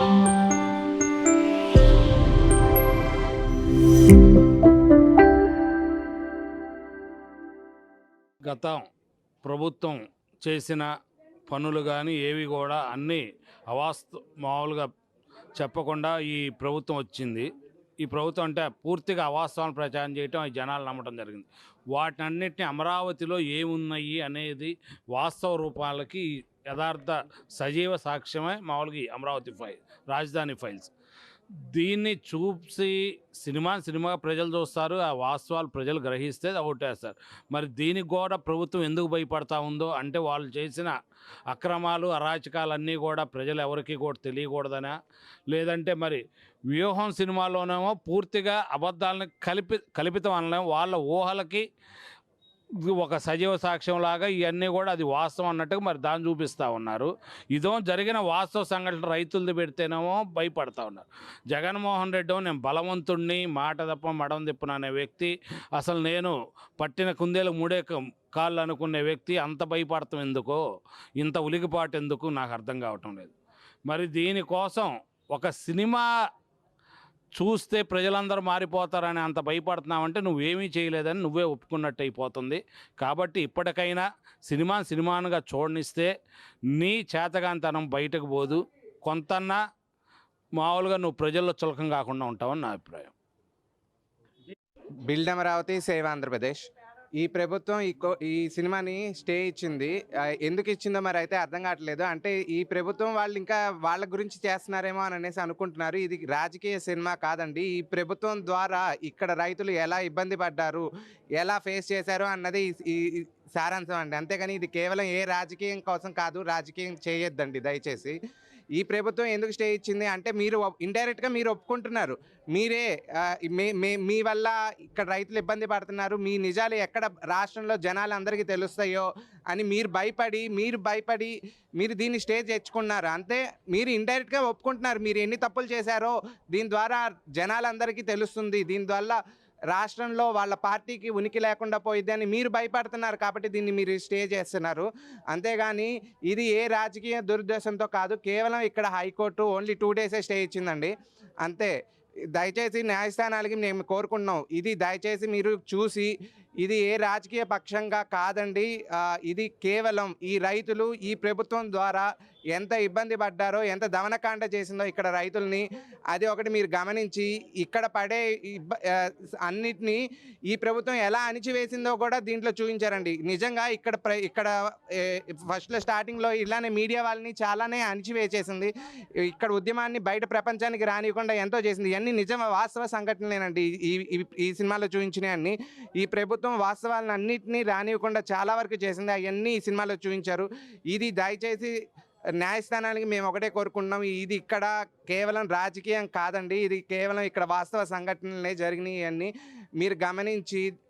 గత ప్రభుత్వం చేసిన పనులు కానీ ఏవి కూడా అన్నీ అవాస్తు మామూలుగా చెప్పకుండా ఈ ప్రభుత్వం వచ్చింది. ఈ ప్రభుత్వం అంటే పూర్తిగా అవాస్తవాలను ప్రచారం చేయటం ఈ జనాలు నమ్మటం జరిగింది. వాటన్నిటిని అమరావతిలో ఏమున్నాయి అనేది వాస్తవ రూపాలకి యథార్థ సజీవ సాక్ష్యమే మామూలుగా ఈ అమరావతి ఫైల్ రాజధాని ఫైల్స్. దీన్ని చూసి సినిమా సినిమా ప్రజలు చూస్తారు ఆ వాస్తవాలు ప్రజలు గ్రహిస్తే అవుట్ ఓటేస్తారు మరి దీనికి కూడా ప్రభుత్వం ఎందుకు భయపడతా ఉందో అంటే వాళ్ళు చేసిన అక్రమాలు అరాచకాలన్నీ కూడా ప్రజలు ఎవరికి కూడా తెలియకూడదనా? లేదంటే మరి వ్యూహం సినిమాలోనేమో పూర్తిగా అబద్ధాలను కలిపి కల్పితం అనలేము. వాళ్ళ ఊహలకి ఒక సజీవ సాక్ష్యం లాగా ఇవన్నీ కూడా అది వాస్తవం అన్నట్టుగా మరి దాన్ని చూపిస్తూ ఉన్నారు. ఇదో జరిగిన వాస్తవ సంఘటన రైతులది పెడితేనేమో భయపడతా ఉన్నారు. జగన్మోహన్ రెడ్డి నేను బలవంతుణ్ణి మాట తప్ప మడం తిప్పున అనే వ్యక్తి అసలు నేను పట్టిన కుందేలు మూడే కాళ్ళు అనుకునే వ్యక్తి అంత భయపడతాం ఎందుకో ఇంత ఉలిగిపాటు ఎందుకు నాకు అర్థం కావటం లేదు. మరి దీనికోసం ఒక సినిమా చూస్తే ప్రజలందరూ మారిపోతారని అంత భయపడుతున్నావంటే నువ్వేమీ చేయలేదని నువ్వే ఒప్పుకున్నట్టు అయిపోతుంది. కాబట్టి ఇప్పటికైనా సినిమా సినిమానుగా చూడనిస్తే నీ చేతగాంతనం బయటకు పోదు. కొంతన్నా మామూలుగా నువ్వు ప్రజల్లో చులకం కాకుండా ఉంటావని నా అభిప్రాయం. బిల్డ్ అమరావతి సేవ ఆంధ్రప్రదేశ్. ఈ ప్రభుత్వం ఈ ఈ సినిమాని స్టే ఇచ్చింది. ఎందుకు ఇచ్చిందో మరి అయితే అర్థం కావట్లేదు. అంటే ఈ ప్రభుత్వం వాళ్ళు ఇంకా వాళ్ళ గురించి చేస్తున్నారేమో అని అనేసి అనుకుంటున్నారు. ఇది రాజకీయ సినిమా కాదండి. ఈ ప్రభుత్వం ద్వారా ఇక్కడ రైతులు ఎలా ఇబ్బంది పడ్డారు ఎలా ఫేస్ చేశారు అన్నది ఈ- ఈ సారాంశం అండి. అంతేగాని ఇది కేవలం ఏ రాజకీయం కోసం కాదు రాజకీయం చేయొద్దండి దయచేసి. ఈ ప్రభుత్వం ఎందుకు స్టే ఇచ్చింది అంటే మీరు ఇండైరెక్ట్గా మీరు ఒప్పుకుంటున్నారు. మీరే మే- మే- మీ వల్ల ఇక్కడ రైతులు ఇబ్బంది పడుతున్నారు. మీ నిజాలు ఎక్కడ రాష్ట్రంలో జనాలు అందరికీ తెలుస్తాయో అని మీరు భయపడి మీరు భయపడి మీరు దీన్ని స్టే తెచ్చుకున్నారు. అంతే మీరు ఇండైరెక్ట్గా ఒప్పుకుంటున్నారు. మీరు ఎన్ని తప్పులు చేశారో దీని ద్వారా జనాలందరికీ తెలుస్తుంది. దీని ద్వారా రాష్ట్రంలో వాళ్ళ పార్టీకి ఉనికి లేకుండా పోయిద్ది అని మీరు భయపడుతున్నారు కాబట్టి దీన్ని మీరు స్టే చేస్తున్నారు. అంతేగాని ఇది ఏ రాజకీయ దురుద్దేశంతో కాదు కేవలం ఇక్కడ హైకోర్టు ఓన్లీ టూ డేసే స్టే ఇచ్చిందండి. అంతే. దయచేసి న్యాయస్థానాలకి మేము కోరుకుంటున్నాం. ఇది దయచేసి మీరు చూసి ఇది ఏ రాజకీయ పక్షంగా కాదండి. ఇది కేవలం ఈ రైతులు ఈ ప్రభుత్వం ద్వారా ఎంత ఇబ్బంది పడ్డారో ఎంత దమనకాండ చేసిందో ఇక్కడ రైతుల్ని అది ఒకటి మీరు గమనించి ఇక్కడ పడే ఇబ్బ అన్నిటినీ ఈ ప్రభుత్వం ఎలా అణిచివేసిందో కూడా దీంట్లో చూపించారండి. నిజంగా ఇక్కడ ఇక్కడ ఫస్ట్లో స్టార్టింగ్లో ఇలానే మీడియా వాళ్ళని చాలానే అణిచివేసేసింది. ఇక్కడ ఉద్యమాన్ని బయట ప్రపంచానికి రానివ్వకుండా ఎంతో చేసింది. ఇవన్నీ నిజం వాస్తవ సంఘటనలేనండి. ఈ ఈ- సినిమాలో చూపించినవన్నీ. ఈ ప్రభుత్వం ప్రభుత్వం వాస్తవాలను అన్నింటినీ రానివ్వకుండా చాలా వరకు చేసింది. అవన్నీ ఈ సినిమాలో చూపించారు. ఇది దయచేసి న్యాయస్థానానికి మేము ఒకటే కోరుకుంటున్నాం. ఇది ఇక్కడ కేవలం రాజకీయం కాదండి. ఇది కేవలం ఇక్కడ వాస్తవ సంఘటనలే జరిగినాయి అన్నీ. మీరు గమనించి